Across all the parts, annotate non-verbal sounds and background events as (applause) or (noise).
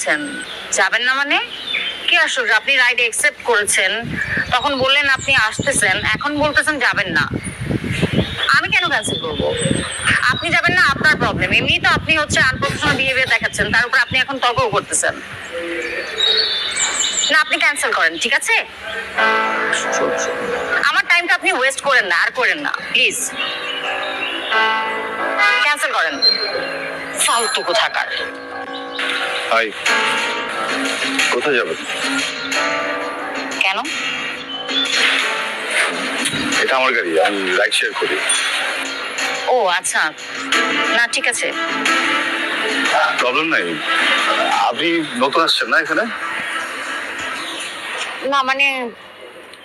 আছেন যাবেন না মানে? কি আশ্চর্য আপনি রাইড একসেপ্ট করেছেন, তখন বললেন আপনি আসতেছেন, এখন বলতেছেন যাবেন না। আমি কেন ক্যান্সেল করব? আপনি যাবেন না, আপনার প্রবলেম এমনি তো আপনি হচ্ছে আনপ্রফেশনাল বিহেভিয়ার দেখাচ্ছেন, তার উপর আপনি এখন তর্ক করতেছেন। না, আপনি ক্যান্সেল করেন, ঠিক আছে? আমার টাইমটা আপনি ওয়েস্ট করেন না, আর করেন না প্লিজ ক্যান্সেল করেন। ফালতু কোথাকার। হাই কোথায় যাবেন? কেন? এটা আমার গাড়ি আমি রাইড শেয়ার করি। ও আচ্ছা। না ঠিক আছে। প্রবলেম নাই। আপনি নতুন আসছেন না এখানে? না মানে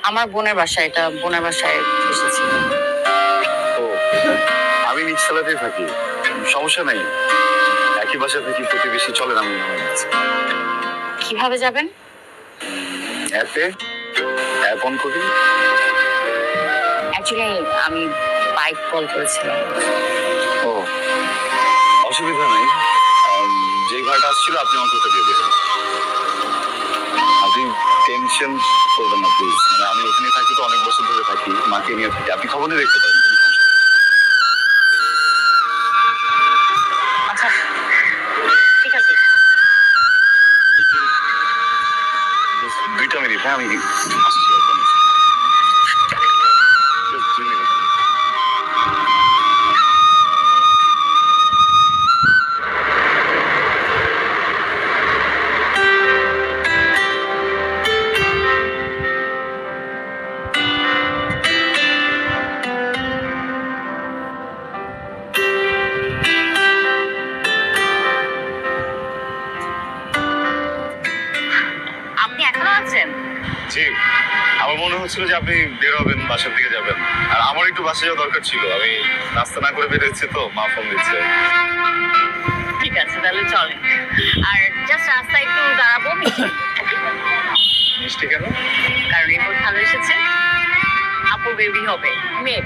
আমার বোনের বাসায় এটা বোনের বাসায় এসেছি। ও আমি নিচ তলাতেই থাকি। সমস্যা নাই। একই বাসায় থাকি প্রতিবেশী চলেন আমি কীভাবে যাবেন? অ্যাপে? অ্যাপ অন করি অ্যাকচুয়ালি আমি বাইক কল করেছিলাম। ও অসুবিধা নেই। যে ভাড়াটা আসছিল আপনি আমার কোথা দিয়ে দেবেন। আপনি টেনশন করবেন না প্লিজ মানে আমি এখানে থাকি তো অনেক বছর ধরে থাকি মাকে নিয়ে থাকি। আপনি খবর দেখতে পারেন। হচ্ছিল যে আপনি বের হবেন বাসার দিকে যাবেন। আর আমার একটু বাসা যাওয়া দরকার ছিল। আমি নাস্তা না করে বেরোচ্ছি তো মা ফোন দিচ্ছে। ঠিক আছে তাহলে চলেন। আর জাস্ট রাস্তায় একটু দাঁড়াবো মিষ্টি কেন? কারণ রিপোর্ট ভালো এসেছে। আপু বেবি হবে মেয়ে।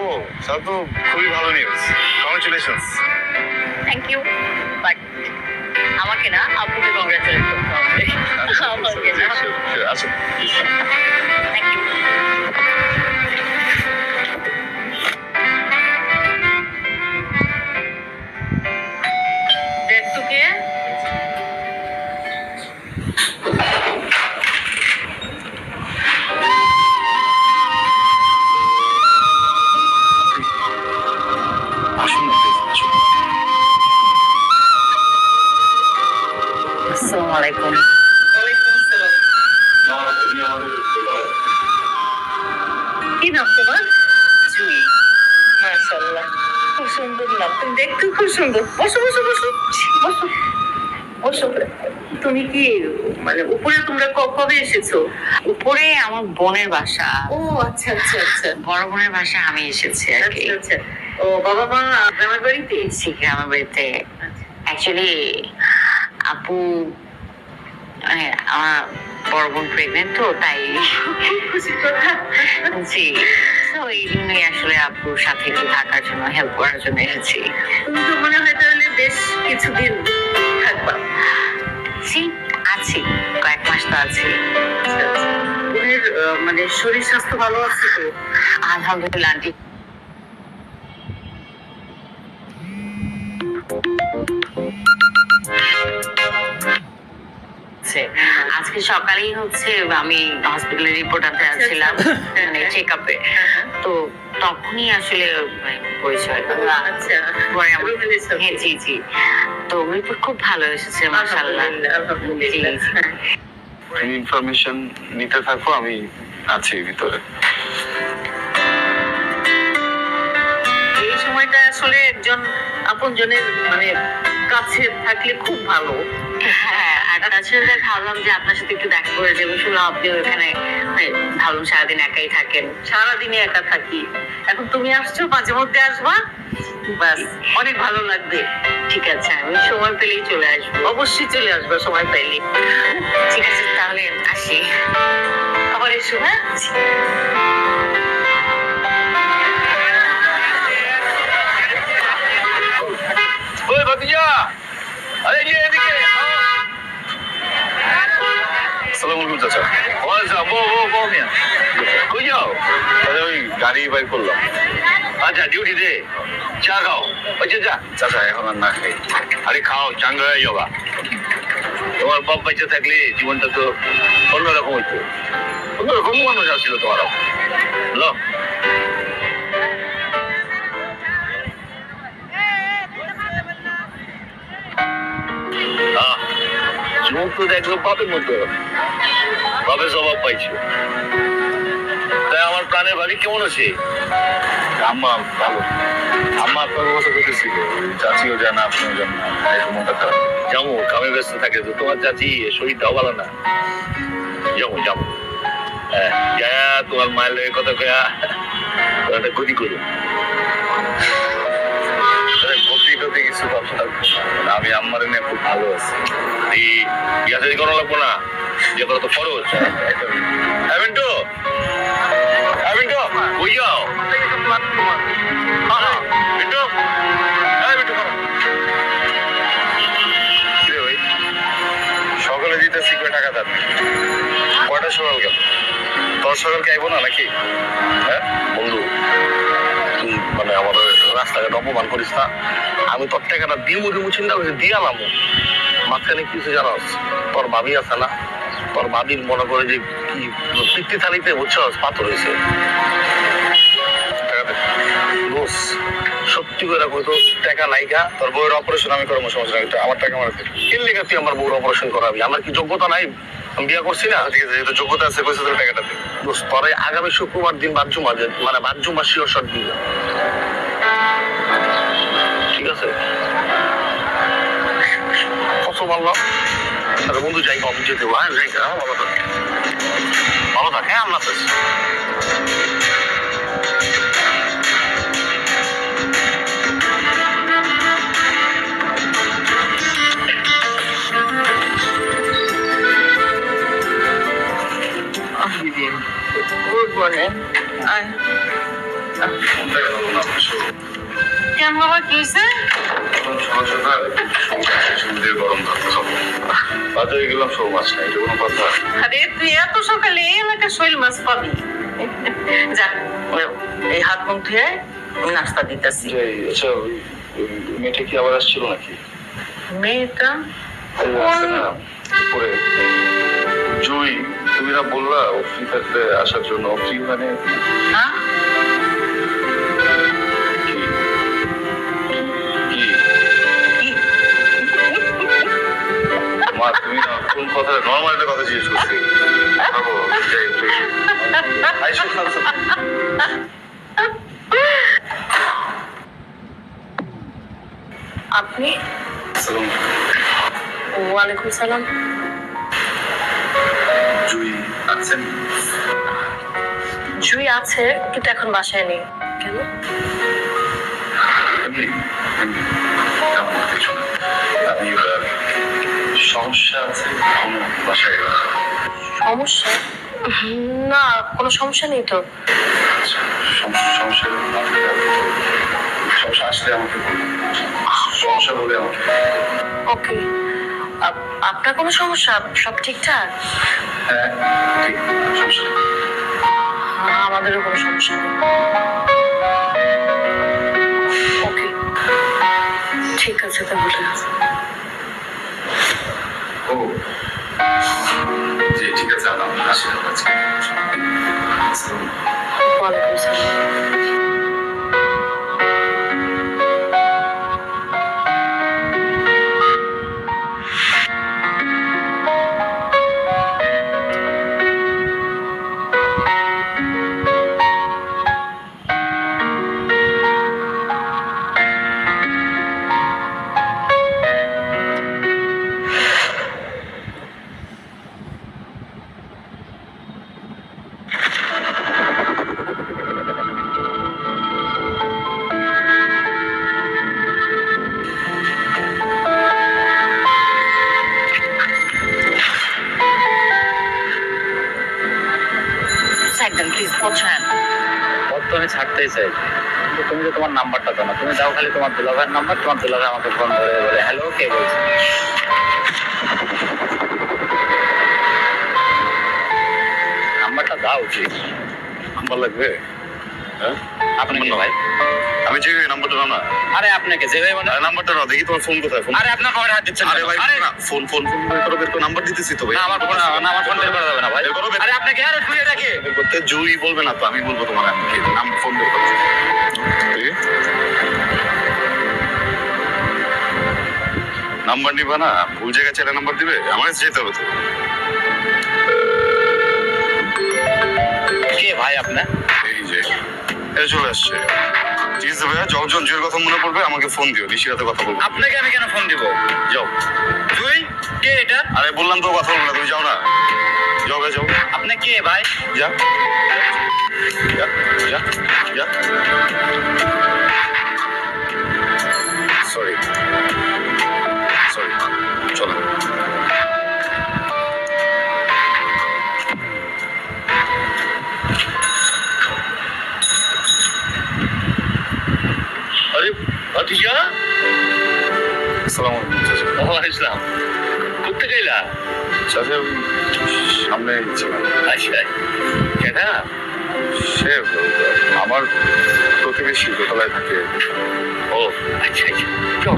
ও তাহলে তো খুবই ভালো news congratulations thank you but আমাকে না আপুকে কংগ্রেচুলেট করতে হবে আমাকে না আচ্ছা থ্যাংক ইউ কি নাম তোমার? জুই। মাশাআল্লাহ খুব সুন্দর নাম। তুমি দেখতে খুব সুন্দর। বসো বসো বসো। বসো। বসো। তুমি কি মানে উপরে তোমরা কবে এসেছ? উপরে আমার বোনের বাসা। ও আচ্ছা আচ্ছা আচ্ছা। বড় বোনের বাসা আমি এসেছি আর কি। আচ্ছা আচ্ছা। ও বাবা মা গ্রামের বাড়িতে? এসেছি গ্রামের বাড়িতে। আচ্ছা। অ্যাকচুয়ালি আপু মানে আমার বড় বোন প্রেগনেন্ট তো তাই। জি। তো এই জন্যই আসলে আপুর সাথে একটু থাকার জন্য হেল্প করার জন্য এসেছি। তুমি তো মনে হয় তাহলে বেশ কিছুদিন থাকবা। জি আছি। কয়েক মাস তো আছি। বোনের মানে শরীর স্বাস্থ্য ভালো আছে তো? আলহামদুলিল্লাহ আন্টি। হচ্ছে। আজকে সকালেই হচ্ছে আমি হসপিটালে রিপোর্ট আনতে আসছিলাম মানে চেক আপে তো তখনই আসলে মানে পরিচয় আচ্ছা। হ্যাঁ জি জি। তো রিপোর্ট খুব ভালো এসেছে। হ্যাঁ। তুমি ইনফরমেশন নিতে থাকো আমি আছি ভিতরে। এই সময়টা আসলে একজন আপনজনের মানে কাছে থাকলে খুব ভালো। হ্যাঁ আর তাছাড়া ভাবলাম যে আপনার সাথে একটু দেখা করে যাব শুনলাম আপনি ওখানে মানে ভাবলাম সারাদিন একাই থাকেন। সারাদিনে একা থাকি। এখন তুমি আসছো, মাঝে মধ্যে আসবা। বাস অনেক ভালো লাগবে। ঠিক আছে, আমি সময় পেলেই চলে আসব। অবশ্যই চলে আসবা, সময় পাইলে ঠিক আছে, তাহলে আসি। আবার এসো হ্যাঁ? ভাতিজা, আরে যে এদিকে আলাইকুম চাচা। বো বো বো মিয়া। কই যাও? আরে ওই গাড়ি বাইর করলাম। আচ্ছা ডিউটি দে চা খাও। আচ্ছা যা চাচা এখন আর না খাই। আরে খাও চাঙ্গা হয়ে যাবা। তোমার বাপ বেঁচে থাকলে জীবনটা তো অন্যরকম হইতো। অন্যরকম মানুষ আসছিল তোমার লো। চোখ তো দেখল বাপের মতো বাপের স্বভাব পাইছো। তাই আমার প্রাণের বাড়ি কেমন আছে? আম্মা, ভালো। আম্মা আপনার অবস্থা করতেছিল চাচিও জানা, আপনিও জান যাব, কামে ব্যস্ত থাকে তো। তোমার চাচি শরীরটাও ভালো না। যাব যাব। হ্যাঁ তোমার মায়ের কথা কয়া। একটা ক্ষতি করো টতি কিছু আমি আম্মার নিয়ে খুব ভালো আছি। এই বিয়া করা লাগবো না? যে করা তো খরচ। হ্যাঁ মিন্টু। হ্যাঁ মিন্টু। ওই যাও? হ্যাঁ হ্যাঁ মিন্টু হ্যাঁ সকালে দিতেছি কয় টাকা দাবি কয়টা সকাল গেল? তোর সকালকে আইবো না নাকি? হ্যাঁ বন্ধু। আমার রাস্তাঘাট অপমান করিস না। আমি তোর টাকাটা দিমু দিমু চিন্তা করে দিয়ালাম মাঝখানে কিছু জানাস? তোর ভাবি আছে না? তোর ভাবির মনে করে যে কি পিত্তি থালিতে বুঝছস, পাথর হয়েছে। সত্যি করে কই তো, টাকা নাইকা তোর বউয়ের অপারেশন আমি করব, সমস্যা নাই আমার টাকা আমার কেন লেগে তুই আমার বউর অপারেশন করাবি। আমার কি যোগ্যতা নাই? আমি বিয়ে করছি না? ঠিক আছে, যেহেতু যোগ্যতা আছে, কইছে তোর টাকাটা দে। দোষ, তোরে আগামী শুক্রবার দিন বাজ্যু মাঝে মানে বাজ্যু মাস শিওর শট দিবে। কত বললাম আরে বন্ধু যাই কম যেতে হ্যাঁ যাই হ্যাঁ ভালো থাক ভালো থাক হ্যাঁ আল্লাহ হাফেজ গুড গেলাম সব মাছ নাই এটা কোনো কথা। আরে তুই এত সকালে এই এলাকার শৈল মাছ পাবি? যা এই হাত মুখ ধুয়ে নাস্তা দিতেছি। আচ্ছা মেয়েটা কি আবার আসছিল নাকি? মেয়েটা? না, উপরে জুই তুমি না বললা ও ফ্রি থাকতে আসার জন্য। ফ্রি মানে? হ্যাঁ? মা তুমি না কথা নর্মাল একটা কথা জিজ্ঞেস করছি। আপনি? ওয়ালাইকুম সালাম। জুই আছেন জুই আছে কিন্তু এখন বাসায় নেই। কেন? সমস্যা আছে? কোনো বাসায় সমস্যা? না কোনো সমস্যা নেই তো। আচ্ছা, সমস্যা সমস্যা আসলে আমাকে সমস্যা বলে আমাকে ওকে। আপনার কোনো সমস্যা? সব ঠিকঠাক? হ্যাঁ সমস্যা। হ্যাঁ আমাদেরও কোনো সমস্যা নেই। ওকে। ঠিক আছে তাহলে। জি ঠিক আছে আমি আসি আজকে ওয়ালাইকুম সালাম একদম করতেই চাই। তুমি যে তোমার নাম্বারটা জানো, তুমি দাও খালি তোমার দুলাভাইয়ের নাম্বার, তোমার দুলাভাই আমাকে ফোন করে বলে হ্যালো কে বলছো? নাম্বারটা দাও উচিত নাম্বার লাগবে? আপনাকে ভাই। আমি নাম্বারটা নাও না। আরে আপনাকে যে ভাই মানে নাম্বারটা দেখি তোমার ফোন কোথায় ফোন আরে আপনার কবে হাত দিচ্ছেন আরে ভাই ফোন ফোন ফোন করো বের করো নাম্বার দিতেছি তো ভাই। না আমার ফোন না আমার ফোন বের করা যাবে না ভাই। করো, বের- আরে আপনাকে আরে শুয়ে রাখে। করতে জুই বলবে না তো আমি বলব তোমার নাম্বার ফোন বের নাম্বার নিবা না ভুল জায়গায় ছেলে নাম্বার দিবে আমার যেতে হবে তো। কে ভাই আপনার? এই যে। এই চলে আসছে। ঠিক আছে ভাইয়া যখন জুয়ের কথা মনে পড়বে আমাকে ফোন দিও নিশি রাতে কথা বলব। আপনাকে আমি কেন ফোন দিব? যাও। তুই কে এটা? আরে বললাম তো কথা বলব না তুমি যাও না। যাও ভাই যাও। আপনি কে ভাই? যা যা যা। কেনা সে আমার প্রতিবেশী দোতলায় থাকে। ও আচ্ছা আচ্ছা। চল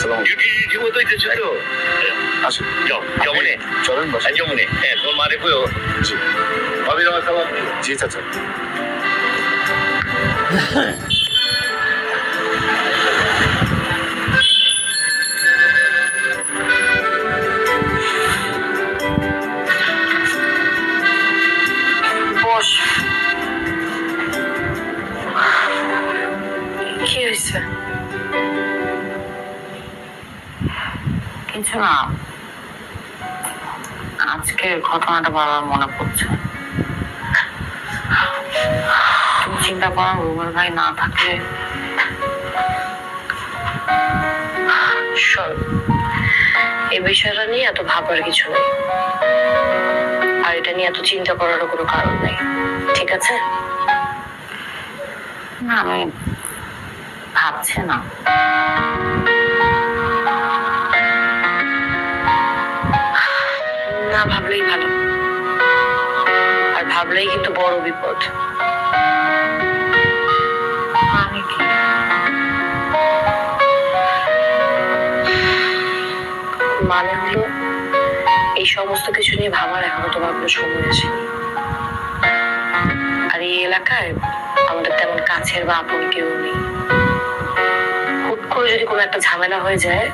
চল জীবত হইতেছে তো আসুন যাও যাও মনে। চলেন বাসা যাও হ্যাঁ তোর মারে কইও জি। ভাবি আমার খাবার? জি চাচা। (laughs) না আজকের ঘটনাটা বারবার মনে পড়ছে তুমি চিন্তা করো, রুবেল ভাই না শোন, এই বিষয়টা নিয়ে এত ভাবার কিছু নেই। আর এটা নিয়ে এত চিন্তা করারও কোনো কারণ নেই। ঠিক আছে? না, আমি ভাবছি না। ভাবলেই ভালো। আর ভাবলেই কিন্তু বড় বিপদ। কি? মানে হলো এই সমস্ত কিছু নিয়ে ভাবার এখনও তোমার কোনো সময় আসেনি। আর এই এলাকায় আমাদের তেমন কাছের বা আপন কেউ নেই। হুট করে যদি কোনো একটা ঝামেলা হয়ে যায়